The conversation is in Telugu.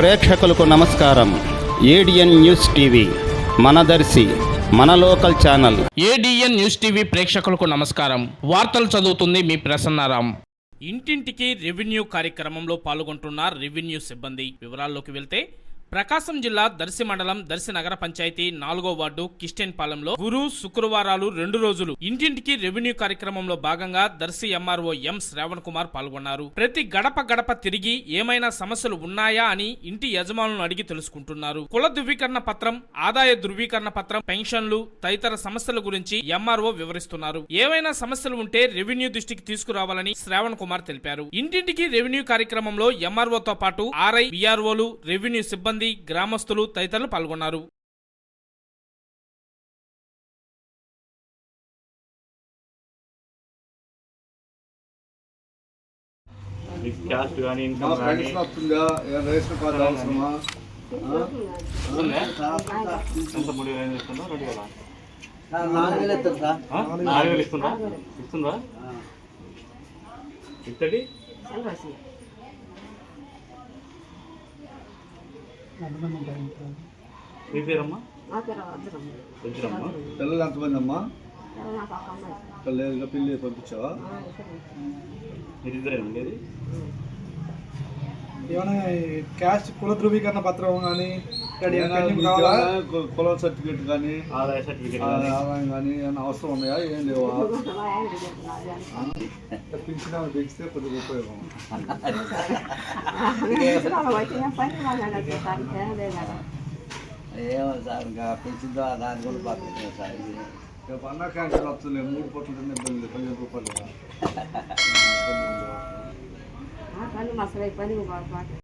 ప్రేక్షకులకు నమస్కారం. ఏడిఎన్ న్యూస్ టీవీ మనదర్శి మన local channel. ADN news TV ప్రేక్షకులకు నమస్కారం. వార్తలు చదువుతుంది మీ ప్రసన్నారాం. ఇంటింటికి రెవెన్యూ కార్యక్రమంలో పాల్గొంటున్న రెవెన్యూ సిబ్బంది. వివరాల్లోకి వెళ్తే ప్రకాశం జిల్లా దర్శి మండలం దర్శి నగర పంచాయతీ నాలుగో వార్డు కిస్టెన్పాలెంలో గురు శుక్రవారాలు రెండు రోజులు. ఇంటింటికి రెవెన్యూ కార్యక్రమంలో భాగంగా దర్శి ఎంఆర్ఓ ఎం శ్రావణ్ కుమార్ పాల్గొన్నారు. ప్రతి గడప గడప తిరిగి ఏమైనా సమస్యలు ఉన్నాయా అని ఇంటి యజమానులను అడిగి తెలుసుకుంటున్నారు. కుల ధృవీకరణ పత్రం ఆదాయ ధృవీకరణ పత్రం పెన్షన్లు తదితర సమస్యల గురించి ఎంఆర్ఓ వివరిస్తున్నారు. ఏవైనా సమస్యలు ఉంటే రెవెన్యూ దృష్టికి తీసుకురావాలని శ్రావణ్ కుమార్ తెలిపారు. ఇంటింటికి రెవెన్యూ కార్యక్రమంలో ఎంఆర్ఓతో పాటు ఆర్ఐ విఆర్ఓలు రెవెన్యూ సిబ్బంది గ్రామస్తులు తదితరులు పాల్గొన్నారు. మీకు క్యాస్ట్ కానీ మా ఇన్కమ్ కానీ పెన్షన్ వస్తుందా ఏం రేషన్ కార్డు అవసరమా ఎంత మూడు వేలు ఇస్తుందా రెండు వేల నాలుగు వేలు ఎత్తారు సార్. నాలుగు వేలు ఇస్తుందా? ఇస్తుందా? ఇత్తడి? మీ పేరమ్మా? పిల్లలు ఎంతమంది అమ్మా పిల్లలు పిల్లి పంపించావా? మీరు ఇద్దరే. ఉండేది ఏమైనా క్యాస్ట్ కుల ధృవీకరణ పత్రం కానీ కులం సర్టిఫికేట్ కానీ ఆదాయ సర్టిఫికేట్ కానీ. ఆదాయం కానీ ఏమైనా అవసరం ఉన్నాయా? ఏం లేవా? పింఛన్ పెంచితే కొద్దిగా ఉపయోగం ఏమో సార్ ఇంకా పెంచిందో దాని కూడా పడుతుంది సార్ ఇది. రేపు అన్న క్యాన్సర్ వస్తుంది మూడు పూటలు ఇబ్బంది పదిహేను రూపాయలు కదా. పని మసలు పని